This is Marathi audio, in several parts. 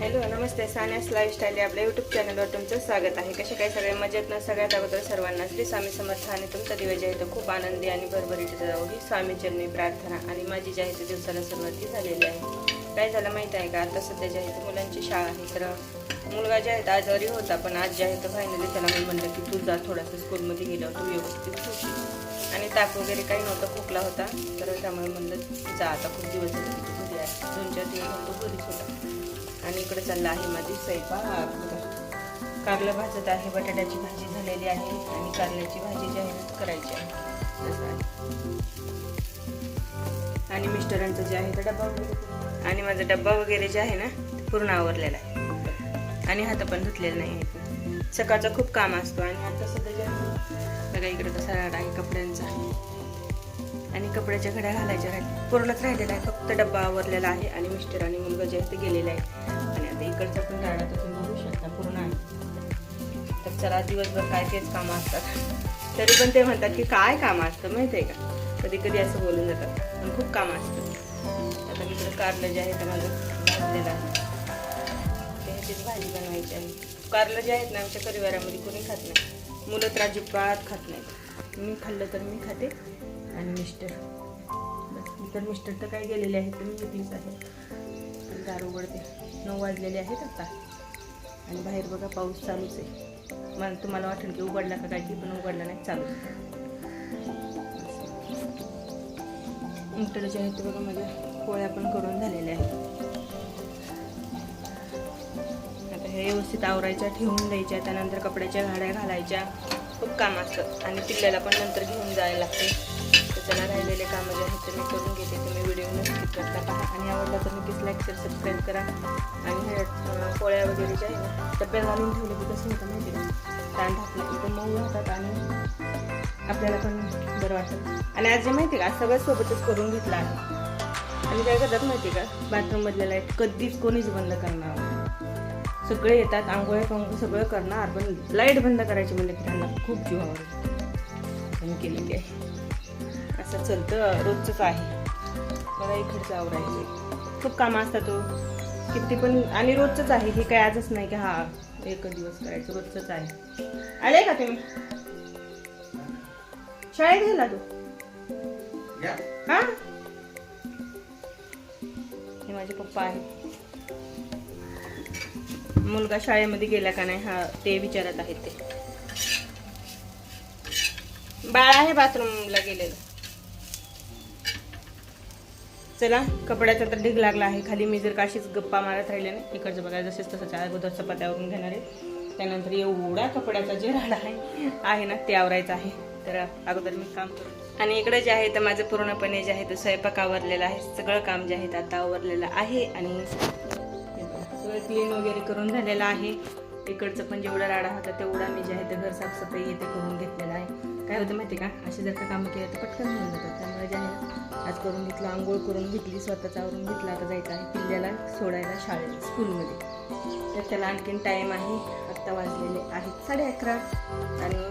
हॅलो नमस्ते. सान्यास लाईफस्टाईल या आपल्या यूट्यूब चॅनलवर तुमचं स्वागत आहे. कसे काय सगळे मजेत ना? सगळ्यात अगोदर सर्वांना श्री स्वामी समर्थ आणि तुमचा दिवस जे आहे तो खूप आनंदी आणि भरभरीत जाऊ ही स्वामी चरणी प्रार्थना. आणि माझी जी आहे ती दिवसाला सुरुवाती झालेली आहे. काय झालं माहीत आहे का? आता सध्या जे आहे ती मुलांची शाळा आहे. तर मुलगा जे आहे तो आजारी होता पण आज जे आहे तर फायनली त्याला मी म्हणलं की तू जा थोडासा स्कूलमध्ये गेलं तू व्यवस्थित होशील आणि ताप वगैरे काही नव्हतं खोकला होता. तर त्यामुळे म्हणलं जा आता खूप दिवस झाले घरी आहे. दोन चार दिवस तो घरीच होता. आणि इकडे चालला आहे माझी स्वयंपाक. कारलं भाजत आहे बटाट्याची भाजी झालेली आहे आणि कारल्याची भाजी जी आहे करायची आहे. आहे. आणि मिस्टरांचं जे आहे तर डब्बा वगैरे आणि माझा डब्बा वगैरे जे आहे ना ते पूर्ण आवरलेला आहे. आणि हात पण धुतलेले नाही आहेत. सकाळचं खूप काम असतो आणि आता सध्या जे आहे बघा इकडे तसा राडा आहे कपड्यांचा. आणि कपड्याच्या घड्या घालायच्या राहिल्या. पूर्णच राहिलेला आहे फक्त डब्बा आवरलेला आहे आणि मिस्टर आणि मुलगा जे आहे ते गेलेले आहे. आणि इकडचा पण राडा तुम्ही बघू शकता पूर्ण आहे. तर चला दिवसभर काय तेच कामं असतात. तरी पण ते म्हणतात की काय काम असतं माहिती आहे का? कधी कधी असं बोलून जातात. पण खूप काम असतं. आता इकडं कारलं जे आहे ते माझं भाजलेलं आहे. भाजी बनवायची आहे. कारलं जे आहेत ना आमच्या परिवारामध्ये कोणी खात नाही. मुलं तर अजिबात खात नाहीत. मी खाल्लं तर मी खाते आणि मिस्टर. बस तर मिस्टर तर काय गेलेले आहेत तर मी घेतलीच आहे. दार उघडते. नऊ वाजलेले आहेत आता. आणि बाहेर बघा पाऊस चालूच आहे. मला तुम्हाला वाटेल की उघडला का काय की पण उघडला नाही चालू. मिस्टर जे आहेत ते बघा माझ्या पोळ्या पण करून झालेल्या आहेत. आता हे व्यवस्थित आवरायच्या ठेवून द्यायच्या त्यानंतर कपड्याच्या घाड्या घालायच्या. खूप काम असतं. आणि पिल्ल्याला पण नंतर घेऊन जायला लागते. तर त्याला राहिलेले कामं जे आहेत ते मी करून घेते तुम्ही. नक्की करता पहा आणि आवडला तर नक्कीच लाईक शेअर सबस्क्राईब करा. आणि हे पोळ्या वगैरे ज्या आहे ना डब्यात घालून ठेवले की कसं होतं माहिती आहे का? ताण टाकलं एकदम मऊ राहतात आणि आपल्याला पण बरं वाटतं. आणि आज जे माहिती आहे का सगळ्या सगळं सोबतच करून घेतलं आहे. आणि काय करतात माहिती आहे का? बाथरूममधल्या लाइट कधीच कोणीच बंद करणार सगळे येतात आंघोळ्या पांघोळ सगळं करणार पण लाइट बंद करायची म्हणजे की त्यांना खूप जीव आवडतो. केलेली की आहे असं चलतं रोजचंच आहे. मला इकडचं आवरायचं. खूप कामं असतात तो किती पण आणि रोजचंच आहे. हे काय आजच नाही की हा एक दिवस करायचं रोजचंच आहे. आले का तुम्ही? शाळेत गेला तू? हा? हे माझे पप्पा आहेत. मुलगा शाळेमध्ये गेला का नाही हा ते विचारत आहेत ते. बाळ आहे बाथरूमला गेलेलं. चला कपड्याचा तर ढीग लागला आहे. खाली मी जर काशीच गप्पा मारत राहिले ना इकडचं बघा जसेच तसं अगोदर चपात्यावरून घेणार आहे. त्यानंतर एवढा कपड्याचा जे राडा आहे आहे ना ते आवरायचं आहे. तर अगोदर मी काम करू. आणि इकडे जे आहे तर माझं पूर्णपणे जे आहे ते स्वयंपाक आवरलेला आहे. सगळं काम जे आहे ते आता आवरलेलं आहे. आणि सगळं क्लीन वगैरे करून झालेलं आहे. इकडचं पण जेवढा राडा होता तेवढा मी जे आहे ते घर साफसफाई येते करून घेतलेला आहे. काय होतं माहिती का? असे जर का कामं केलं तर पटकन होऊन जातात. त्यामुळे जे आहे आज करून घेतलं आंघोळ करून घेतली स्वतःच आवरून घेतलं आता जायचं आहे किल्ल्याला सोडायला शाळेत स्कूलमध्ये. तर त्याला आणखीन टाईम आहे. आत्ता वाजलेले आहेत साडे अकरा आणि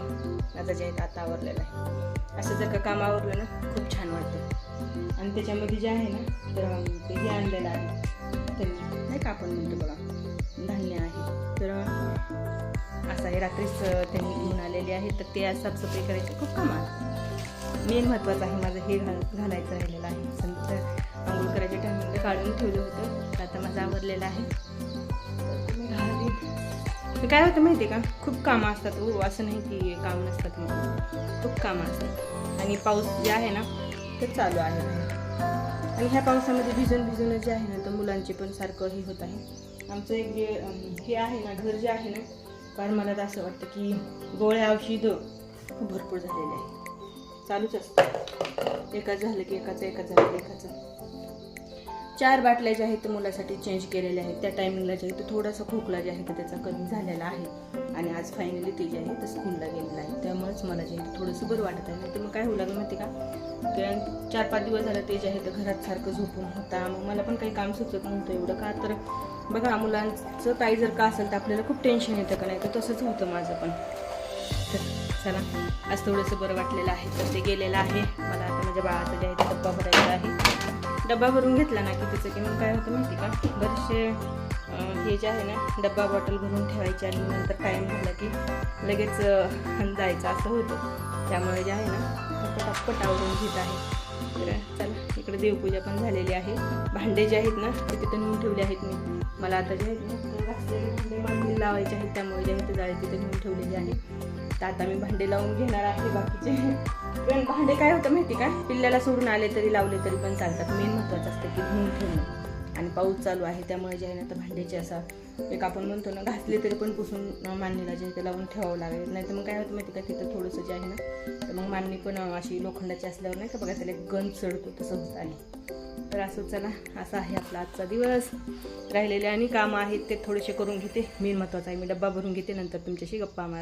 आता जे आहे ते आता आवरलेलं आहे. असं जर का काम आवरलं ना खूप छान वाटतं. आणि त्याच्यामध्ये जे आहे ना तर ते हे आणलेलं आहे. त्यांनी नाही का आपण म्हणतो बघा धान्य आहे. तर असं आहे रात्रीच त्यांनी घेऊन आलेले आहे तर ते आज साफसफाई करायची खूप काम आहे. मेन महत्त्वाचं आहे माझं हे घाल घालायचं राहिलेलं आहे. संध्या आंघोळ करायच्या टायमिंगला काढून ठेवलं होतं. तर आता माझं आवरलेलं आहे. घालते काय होतं माहिती आहे का? खूप कामं असतात. हो असं नाही की काम नसतात मग खूप कामं असतात. आणि पाऊस जे आहे ना ते चालू आहे. आणि ह्या पावसामध्ये भिजून भिजून जे आहे ना तर मुलांचे पण सारखं हे होत आहे. आमचं एक जे हे आहे ना घर जे आहे ना कारण मला तर असं वाटतं की गोळ्या औषधं खूप भरपूर झालेले आहे चालूच असतं. एकाच झालं की एकाचं एकाच झालं की एकाचं. चार बाटल्या ज्या आहेत मुलासाठी चेंज केलेल्या आहेत. त्या टायमिंगला जे आहे तर थोडासा खोकला जे आहे ते त्याचा कमी झालेला आहे. आणि आज फायनली ते जे आहे तर स्कूलला गेलेलं आहे. त्यामुळेच मला जे आहे थोडंसं बरं वाटत आहे. नाही तर मग काय होऊ लागलं माहिती का? कारण चार पाच दिवस झालं ते जे आहे तर घरात सारखं झोपून होता. मग मला पण काही काम सुचत नव्हतं एवढं का? तर बघा मुलांचं काही जर का असेल तर आपल्याला खूप टेन्शन येतं का नाही? तर तसंच होतं माझं पण. तर चला आज थोडंसं बरं वाटलेलं आहे. तर ते गेलेलं आहे. मला आता माझ्या बाळाचा जे आहे ते डब्बा भरायचा आहे. डब्बा भरून घेतला ना की तिचं की मग काय होतं माहिती का? बरेचसे हे जे आहे ना डब्बा बॉटल भरून ठेवायची आणि नंतर टाईम झाला की लगेच जायचं असं होतं. त्यामुळे जे आहे ना पटापट आवरून घेत आहे. तर चला इकडे देवपूजा पण झालेली आहे. भांडे जे आहेत ना ते तिथे नेऊन ठेवले आहेत मी. मला आता जे आहेत ना भांडे लावायचे आहेत. त्यामुळे जे आहे ते जाळे तिथे नेऊन ठेवलेले आहे. तर आता मी भांडे लावून घेणार आहे बाकीचे. पण भांडे काय होतं माहिती का? पिल्ल्याला सोडून आले तरी लावले तरी पण चालतात. मेन महत्त्वाचं असतं की धुवून ठेवणं. आणि पाऊस चालू आहे त्यामुळे जे आहे ना तर भांड्याचे असा एक आपण म्हणतो ना घासले तरी पण पुसून मांडणीला जे ते लावून ठेवावं लागेल. नाही तर मग काय होतं माहिती का तिथं थोडंसं जे आहे ना तर मग मांडणी पण अशी लोखंडाची असल्यावर नाही का बघा त्याला एक गंज चढतो तसं होत आहे. तर असं चला असा आहे आपला आजचा दिवस. राहिलेले आणि कामं आहेत ते थोडेसे करून घेते. मेन महत्त्वाचं आहे मी डब्बा भरून घेते नंतर तुमच्याशी गप्पा मार